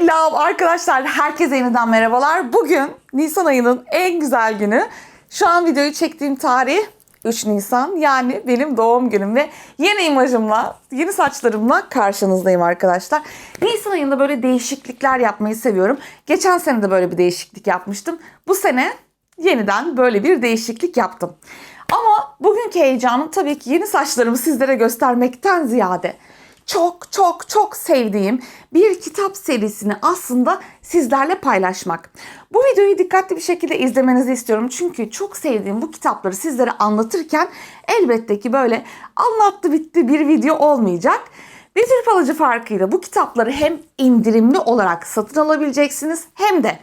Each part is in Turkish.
Selam arkadaşlar. Herkese yeniden merhabalar. Bugün Nisan ayının en güzel günü. Şu an videoyu çektiğim tarih 3 Nisan yani benim doğum günüm ve yeni imajımla, yeni saçlarımla karşınızdayım arkadaşlar. Nisan ayında böyle değişiklikler yapmayı seviyorum. Geçen sene de böyle bir değişiklik yapmıştım. Bu sene yeniden böyle bir değişiklik yaptım. Ama bugünkü heyecanım tabii ki yeni saçlarımı sizlere göstermekten ziyade çok çok çok sevdiğim bir kitap serisini aslında sizlerle paylaşmak. Bu videoyu dikkatli bir şekilde izlemenizi istiyorum. Çünkü çok sevdiğim bu kitapları sizlere anlatırken elbette ki böyle anlattı bitti bir video olmayacak. Betül Palıcı farkıyla bu kitapları hem indirimli olarak satın alabileceksiniz hem de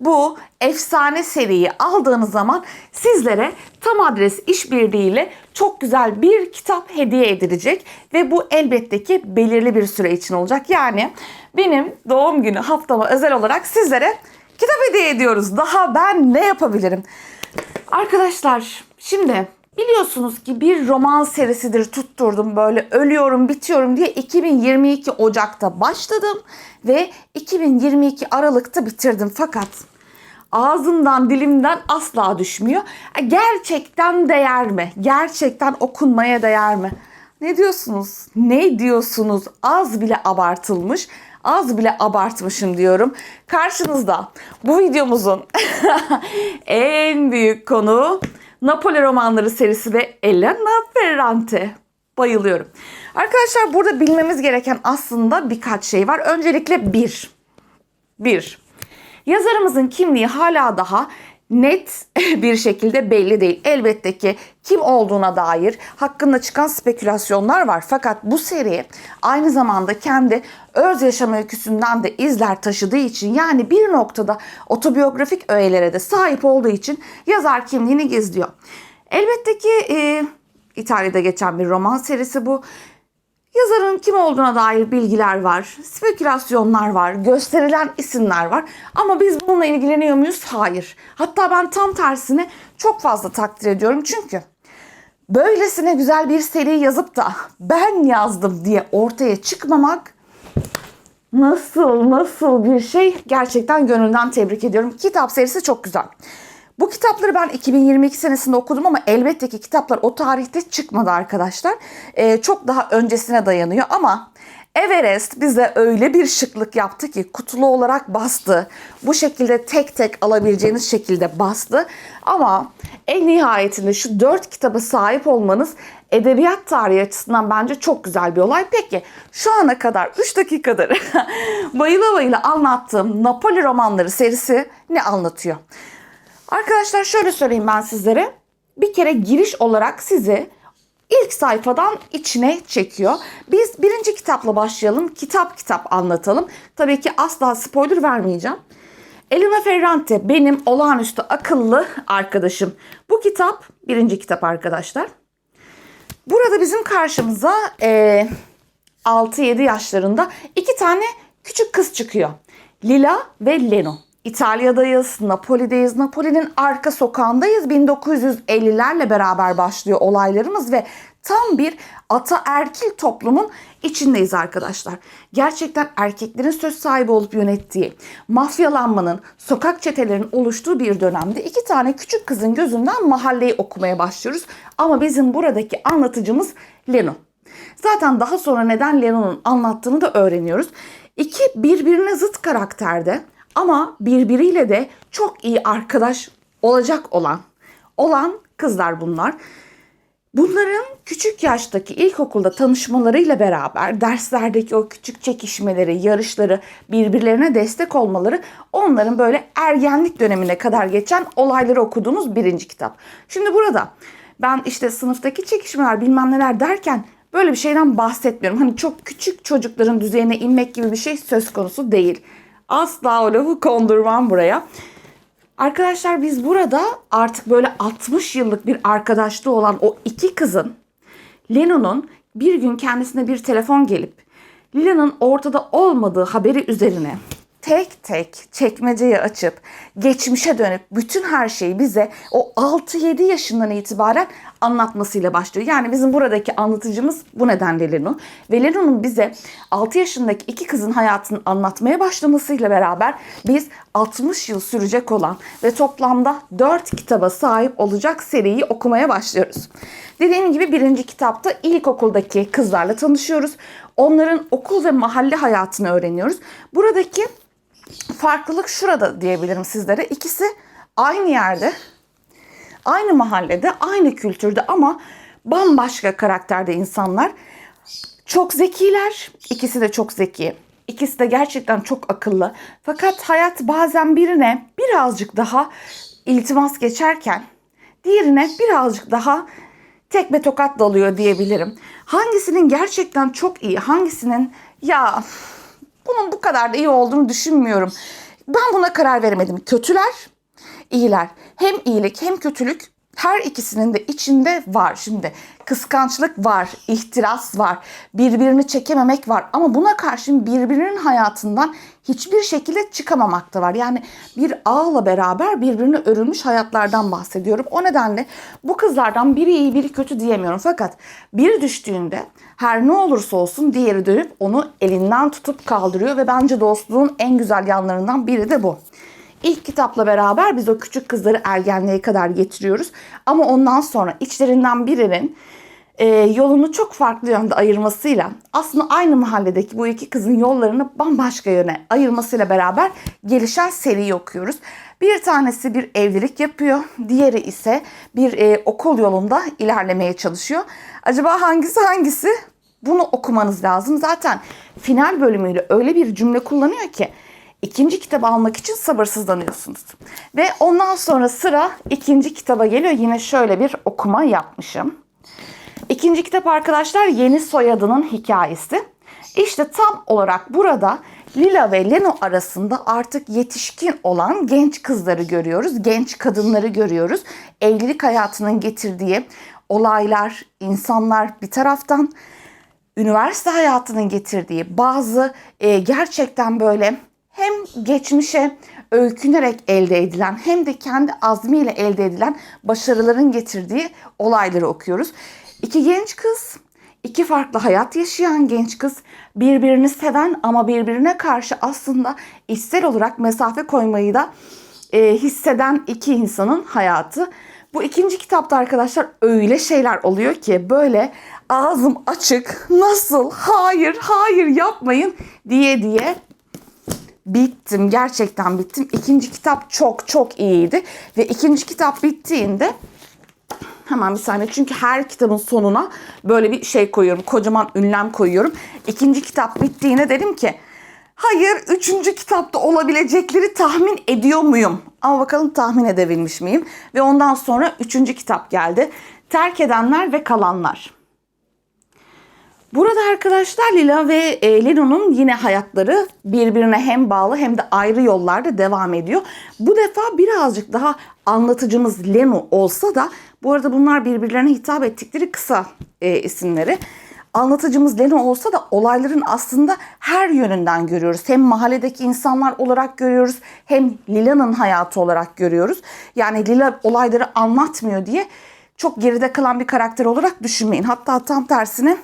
bu efsane seriyi aldığınız zaman sizlere tam adres işbirliğiyle çok güzel bir kitap hediye edilecek ve bu elbette ki belirli bir süre için olacak. Yani benim doğum günü haftama özel olarak sizlere kitap hediye ediyoruz. Daha ben ne yapabilirim? Arkadaşlar şimdi biliyorsunuz ki bir roman serisidir tutturdum böyle ölüyorum bitiyorum diye 2022 Ocak'ta başladım ve 2022 Aralık'ta bitirdim fakat ağzımdan dilimden asla düşmüyor. Gerçekten değer mi? Gerçekten okunmaya değer mi? Ne diyorsunuz? Ne diyorsunuz? Az bile abartılmış. Az bile abartmışım diyorum. Karşınızda bu videomuzun en büyük konu Napoli romanları serisi ve Elena Ferrante. Bayılıyorum. Arkadaşlar burada bilmemiz gereken aslında birkaç şey var. Öncelikle bir. Bir. Yazarımızın kimliği hala daha net bir şekilde belli değil. Elbette ki kim olduğuna dair hakkında çıkan spekülasyonlar var. Fakat bu seri aynı zamanda kendi öz yaşam öyküsünden de izler taşıdığı için yani bir noktada otobiyografik öğelere de sahip olduğu için yazar kimliğini gizliyor. Elbette ki e, İtalya'da geçen bir roman serisi bu. Yazarın kim olduğuna dair bilgiler var, spekülasyonlar var, gösterilen isimler var. Ama biz bununla ilgileniyor muyuz? Hayır. Hatta ben tam tersine çok fazla takdir ediyorum. Çünkü böylesine güzel bir seri yazıp da ben yazdım diye ortaya çıkmamak nasıl nasıl bir şey gerçekten gönülden tebrik ediyorum. Kitap serisi çok güzel. Bu kitapları ben 2022 senesinde okudum ama elbette ki kitaplar o tarihte çıkmadı arkadaşlar. Ee, çok daha öncesine dayanıyor ama Everest bize öyle bir şıklık yaptı ki kutulu olarak bastı. Bu şekilde tek tek alabileceğiniz şekilde bastı. Ama en nihayetinde şu dört kitaba sahip olmanız edebiyat tarihi açısından bence çok güzel bir olay. Peki şu ana kadar 3 dakikadır bayıla bayıla anlattığım Napoli romanları serisi ne anlatıyor? Arkadaşlar şöyle söyleyeyim ben sizlere. Bir kere giriş olarak sizi ilk sayfadan içine çekiyor. Biz birinci kitapla başlayalım. Kitap kitap anlatalım. Tabii ki asla spoiler vermeyeceğim. Elena Ferrante benim olağanüstü akıllı arkadaşım. Bu kitap birinci kitap arkadaşlar. Burada bizim karşımıza e, 6-7 yaşlarında iki tane küçük kız çıkıyor. Lila ve Leno. İtalya'dayız, Napoli'deyiz. Napoli'nin arka sokağındayız. 1950'lerle beraber başlıyor olaylarımız ve tam bir ataerkil toplumun içindeyiz arkadaşlar. Gerçekten erkeklerin söz sahibi olup yönettiği, mafyalanmanın, sokak çetelerinin oluştuğu bir dönemde iki tane küçük kızın gözünden mahalleyi okumaya başlıyoruz. Ama bizim buradaki anlatıcımız Leno. Zaten daha sonra neden Leno'nun anlattığını da öğreniyoruz. İki birbirine zıt karakterde ama birbiriyle de çok iyi arkadaş olacak olan olan kızlar bunlar. Bunların küçük yaştaki ilkokulda tanışmalarıyla beraber derslerdeki o küçük çekişmeleri, yarışları, birbirlerine destek olmaları onların böyle ergenlik dönemine kadar geçen olayları okuduğunuz birinci kitap. Şimdi burada ben işte sınıftaki çekişmeler bilmem neler derken böyle bir şeyden bahsetmiyorum. Hani çok küçük çocukların düzeyine inmek gibi bir şey söz konusu değil. Asla o lafı kondurmam buraya. Arkadaşlar biz burada artık böyle 60 yıllık bir arkadaşlığı olan o iki kızın Leno'nun bir gün kendisine bir telefon gelip Lila'nın ortada olmadığı haberi üzerine tek tek çekmeceyi açıp geçmişe dönüp bütün her şeyi bize o 6-7 yaşından itibaren anlatmasıyla başlıyor. Yani bizim buradaki anlatıcımız bu nedenle Leno. Ve Leno'nun bize 6 yaşındaki iki kızın hayatını anlatmaya başlamasıyla beraber biz 60 yıl sürecek olan ve toplamda 4 kitaba sahip olacak seriyi okumaya başlıyoruz. Dediğim gibi birinci kitapta ilkokuldaki kızlarla tanışıyoruz. Onların okul ve mahalle hayatını öğreniyoruz. Buradaki farklılık şurada diyebilirim sizlere. İkisi aynı yerde, aynı mahallede, aynı kültürde ama bambaşka karakterde insanlar. Çok zekiler, ikisi de çok zeki. İkisi de gerçekten çok akıllı. Fakat hayat bazen birine birazcık daha iltimas geçerken diğerine birazcık daha tekme tokat dalıyor diyebilirim. Hangisinin gerçekten çok iyi, hangisinin ya bunun bu kadar da iyi olduğunu düşünmüyorum. Ben buna karar veremedim. Kötüler, iyiler. Hem iyilik hem kötülük her ikisinin de içinde var. Şimdi kıskançlık var, ihtiras var, birbirini çekememek var. Ama buna karşın birbirinin hayatından hiçbir şekilde çıkamamak da var. Yani bir ağla beraber birbirine örülmüş hayatlardan bahsediyorum. O nedenle bu kızlardan biri iyi biri kötü diyemiyorum. Fakat bir düştüğünde her ne olursa olsun diğeri dönüp onu elinden tutup kaldırıyor ve bence dostluğun en güzel yanlarından biri de bu. İlk kitapla beraber biz o küçük kızları ergenliğe kadar getiriyoruz. Ama ondan sonra içlerinden birinin e, yolunu çok farklı yönde ayırmasıyla aslında aynı mahalledeki bu iki kızın yollarını bambaşka yöne ayırmasıyla beraber gelişen seriyi okuyoruz. Bir tanesi bir evlilik yapıyor, diğeri ise bir e, okul yolunda ilerlemeye çalışıyor. Acaba hangisi hangisi? Bunu okumanız lazım. Zaten final bölümüyle öyle bir cümle kullanıyor ki ikinci kitabı almak için sabırsızlanıyorsunuz. Ve ondan sonra sıra ikinci kitaba geliyor. Yine şöyle bir okuma yapmışım. İkinci kitap arkadaşlar Yeni Soyadının Hikayesi. İşte tam olarak burada Lila ve Leno arasında artık yetişkin olan genç kızları görüyoruz. Genç kadınları görüyoruz. Evlilik hayatının getirdiği olaylar, insanlar bir taraftan üniversite hayatının getirdiği bazı e, gerçekten böyle hem geçmişe öykünerek elde edilen hem de kendi azmiyle elde edilen başarıların getirdiği olayları okuyoruz. İki genç kız, iki farklı hayat yaşayan genç kız, birbirini seven ama birbirine karşı aslında içsel olarak mesafe koymayı da e, hisseden iki insanın hayatı. Bu ikinci kitapta arkadaşlar öyle şeyler oluyor ki böyle ağzım açık nasıl hayır hayır yapmayın diye diye bittim. Gerçekten bittim. İkinci kitap çok çok iyiydi. Ve ikinci kitap bittiğinde hemen bir saniye çünkü her kitabın sonuna böyle bir şey koyuyorum. Kocaman ünlem koyuyorum. İkinci kitap bittiğinde dedim ki hayır üçüncü kitapta olabilecekleri tahmin ediyor muyum? Ama bakalım tahmin edebilmiş miyim? Ve ondan sonra üçüncü kitap geldi. Terk edenler ve kalanlar. Arkadaşlar Lila ve e, Leno'nun yine hayatları birbirine hem bağlı hem de ayrı yollarda devam ediyor. Bu defa birazcık daha anlatıcımız Leno olsa da bu arada bunlar birbirlerine hitap ettikleri kısa e, isimleri. Anlatıcımız Leno olsa da olayların aslında her yönünden görüyoruz. Hem mahalledeki insanlar olarak görüyoruz hem Lila'nın hayatı olarak görüyoruz. Yani Lila olayları anlatmıyor diye çok geride kalan bir karakter olarak düşünmeyin. Hatta tam tersine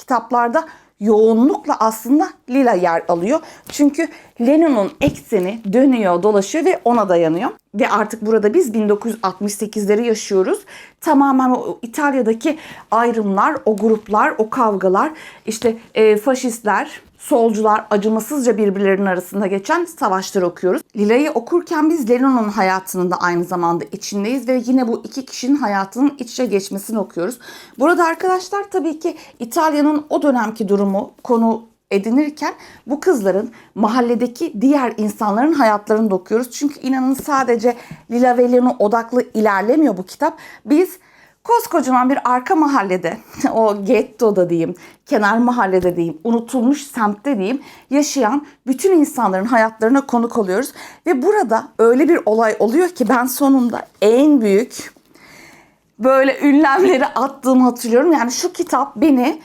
kitaplarda yoğunlukla aslında Lila yer alıyor. Çünkü Leno'nun ekseni dönüyor, dolaşıyor ve ona dayanıyor. Ve artık burada biz 1968'leri yaşıyoruz. Tamamen o İtalya'daki ayrımlar, o gruplar, o kavgalar, işte e, faşistler, solcular acımasızca birbirlerinin arasında geçen savaşları okuyoruz. Lila'yı okurken biz Leno'nun hayatının da aynı zamanda içindeyiz ve yine bu iki kişinin hayatının iç içe geçmesini okuyoruz. Burada arkadaşlar tabii ki İtalya'nın o dönemki durumu konu edinirken bu kızların mahalledeki diğer insanların hayatlarını da okuyoruz. Çünkü inanın sadece Lila ve Leno odaklı ilerlemiyor bu kitap. Biz koskocaman bir arka mahallede, o gettoda diyeyim, kenar mahallede diyeyim, unutulmuş semtte diyeyim, yaşayan bütün insanların hayatlarına konuk oluyoruz. Ve burada öyle bir olay oluyor ki ben sonunda en büyük böyle ünlemleri attığımı hatırlıyorum. Yani şu kitap beni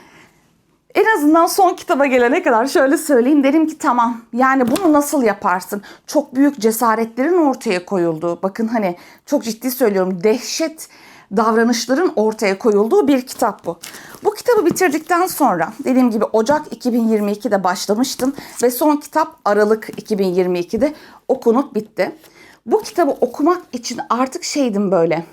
en azından son kitaba gelene kadar şöyle söyleyeyim dedim ki tamam yani bunu nasıl yaparsın? Çok büyük cesaretlerin ortaya koyulduğu bakın hani çok ciddi söylüyorum dehşet davranışların ortaya koyulduğu bir kitap bu. Bu kitabı bitirdikten sonra dediğim gibi Ocak 2022'de başlamıştım ve son kitap Aralık 2022'de okunup bitti. Bu kitabı okumak için artık şeydim böyle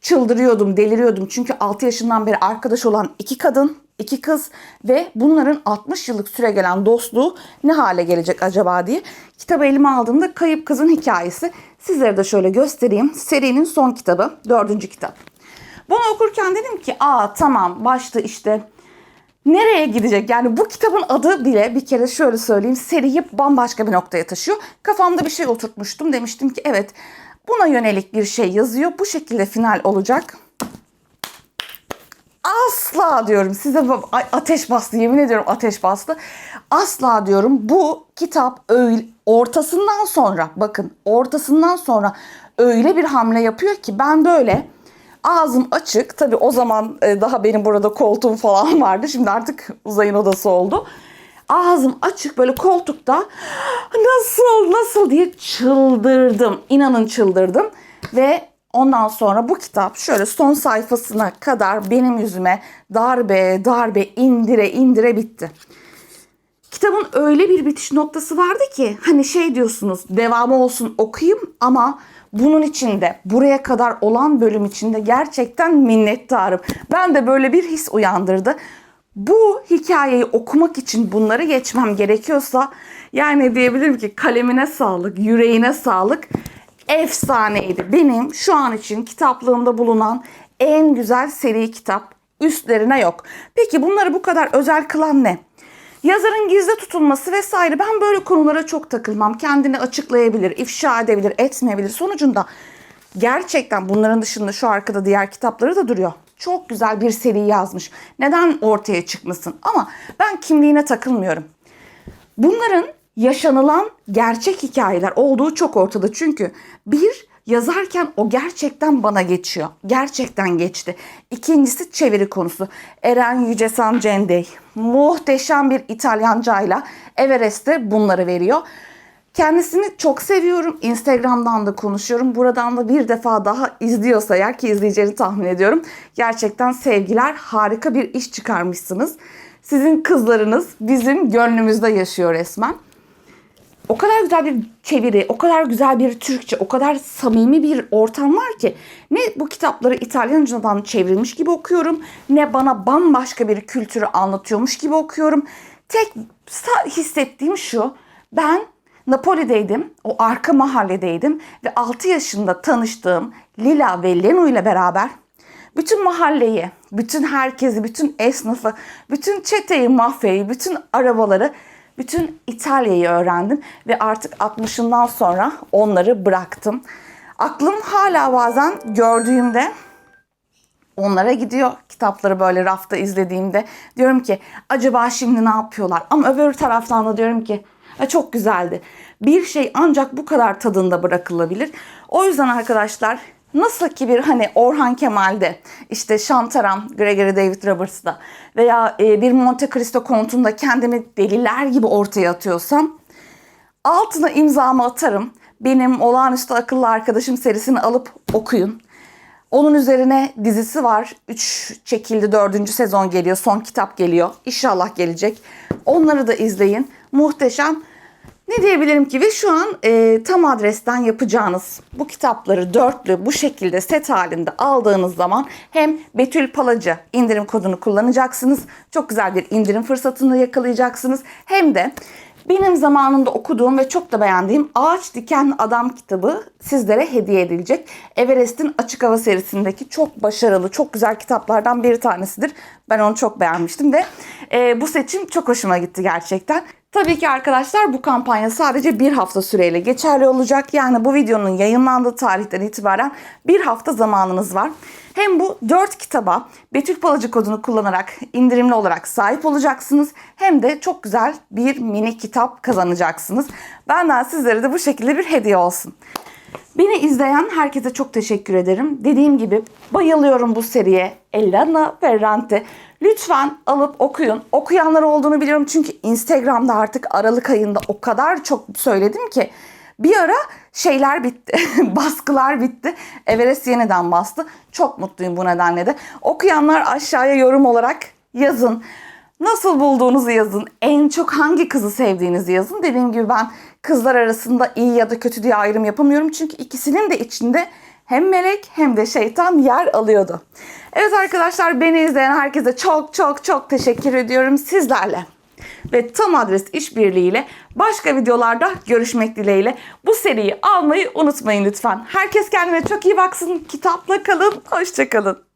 çıldırıyordum, deliriyordum. Çünkü 6 yaşından beri arkadaş olan iki kadın, iki kız ve bunların 60 yıllık süre gelen dostluğu ne hale gelecek acaba diye kitabı elime aldığımda Kayıp Kızın Hikayesi. Sizlere de şöyle göstereyim. Serinin son kitabı, dördüncü kitap. Bunu okurken dedim ki aa tamam başta işte nereye gidecek? Yani bu kitabın adı bile bir kere şöyle söyleyeyim seriyi bambaşka bir noktaya taşıyor. Kafamda bir şey oturtmuştum. Demiştim ki evet buna yönelik bir şey yazıyor. Bu şekilde final olacak. Asla diyorum size ateş bastı yemin ediyorum ateş bastı. Asla diyorum bu kitap öyle ortasından sonra bakın ortasından sonra öyle bir hamle yapıyor ki ben böyle ağzım açık tabi o zaman e, daha benim burada koltuğum falan vardı şimdi artık uzayın odası oldu. Ağzım açık böyle koltukta nasıl nasıl diye çıldırdım inanın çıldırdım ve Ondan sonra bu kitap şöyle son sayfasına kadar benim yüzüme darbe darbe indire indire bitti. Kitabın öyle bir bitiş noktası vardı ki hani şey diyorsunuz devamı olsun okuyayım ama bunun içinde buraya kadar olan bölüm içinde gerçekten minnettarım. Ben de böyle bir his uyandırdı. Bu hikayeyi okumak için bunları geçmem gerekiyorsa yani diyebilirim ki kalemine sağlık, yüreğine sağlık efsaneydi. Benim şu an için kitaplığımda bulunan en güzel seri kitap. Üstlerine yok. Peki bunları bu kadar özel kılan ne? Yazarın gizli tutulması vesaire. Ben böyle konulara çok takılmam. Kendini açıklayabilir, ifşa edebilir, etmeyebilir. Sonucunda gerçekten bunların dışında şu arkada diğer kitapları da duruyor. Çok güzel bir seri yazmış. Neden ortaya çıkmasın? Ama ben kimliğine takılmıyorum. Bunların yaşanılan gerçek hikayeler olduğu çok ortada. Çünkü bir yazarken o gerçekten bana geçiyor. Gerçekten geçti. İkincisi çeviri konusu. Eren Yücesan Cendey muhteşem bir İtalyancayla Everest'te bunları veriyor. Kendisini çok seviyorum. Instagram'dan da konuşuyorum. Buradan da bir defa daha izliyorsa eğer ki izleyeceğini tahmin ediyorum. Gerçekten sevgiler harika bir iş çıkarmışsınız. Sizin kızlarınız bizim gönlümüzde yaşıyor resmen. O kadar güzel bir çeviri, o kadar güzel bir Türkçe, o kadar samimi bir ortam var ki ne bu kitapları İtalyancadan çevrilmiş gibi okuyorum ne bana bambaşka bir kültürü anlatıyormuş gibi okuyorum. Tek hissettiğim şu. Ben Napoli'deydim. O arka mahalledeydim ve 6 yaşında tanıştığım Lila ve Lenu ile beraber bütün mahalleyi, bütün herkesi, bütün esnafı, bütün çeteyi, mafyayı, bütün arabaları, bütün İtalya'yı öğrendim ve artık 60'ından sonra onları bıraktım. Aklım hala bazen gördüğümde onlara gidiyor. Kitapları böyle rafta izlediğimde diyorum ki acaba şimdi ne yapıyorlar? Ama öbür taraftan da diyorum ki "Ha, çok güzeldi. Bir şey ancak bu kadar tadında bırakılabilir. O yüzden arkadaşlar nasıl ki bir hani Orhan Kemal'de işte Şantaram, Gregory David Roberts'da veya e, bir Monte Cristo kontunda kendimi deliler gibi ortaya atıyorsam altına imzamı atarım. Benim olağanüstü akıllı arkadaşım serisini alıp okuyun. Onun üzerine dizisi var. 3 çekildi. 4. sezon geliyor. Son kitap geliyor. İnşallah gelecek. Onları da izleyin. Muhteşem. Ne diyebilirim ki ve şu an e, tam adresten yapacağınız bu kitapları dörtlü bu şekilde set halinde aldığınız zaman hem Betül Palacı indirim kodunu kullanacaksınız. Çok güzel bir indirim fırsatını yakalayacaksınız. Hem de benim zamanında okuduğum ve çok da beğendiğim Ağaç Diken Adam kitabı sizlere hediye edilecek. Everest'in Açık Hava serisindeki çok başarılı, çok güzel kitaplardan bir tanesidir. Ben onu çok beğenmiştim ve e, bu seçim çok hoşuma gitti gerçekten. Tabii ki arkadaşlar bu kampanya sadece bir hafta süreyle geçerli olacak. Yani bu videonun yayınlandığı tarihten itibaren bir hafta zamanınız var. Hem bu 4 kitaba Betül Palacı kodunu kullanarak indirimli olarak sahip olacaksınız. Hem de çok güzel bir mini kitap kazanacaksınız. Benden sizlere de bu şekilde bir hediye olsun. Beni izleyen herkese çok teşekkür ederim. Dediğim gibi bayılıyorum bu seriye. Elena Ferrante. Lütfen alıp okuyun. Okuyanlar olduğunu biliyorum çünkü Instagram'da artık Aralık ayında o kadar çok söyledim ki Bir ara şeyler bitti. Baskılar bitti. Everest yeniden bastı. Çok mutluyum bu nedenle de. Okuyanlar aşağıya yorum olarak yazın. Nasıl bulduğunuzu yazın. En çok hangi kızı sevdiğinizi yazın. Dediğim gibi ben kızlar arasında iyi ya da kötü diye ayrım yapamıyorum. Çünkü ikisinin de içinde hem melek hem de şeytan yer alıyordu. Evet arkadaşlar beni izleyen herkese çok çok çok teşekkür ediyorum sizlerle. Ve tam adres işbirliğiyle başka videolarda görüşmek dileğiyle. Bu seriyi almayı unutmayın lütfen. Herkes kendine çok iyi baksın. Kitapla kalın. Hoşçakalın.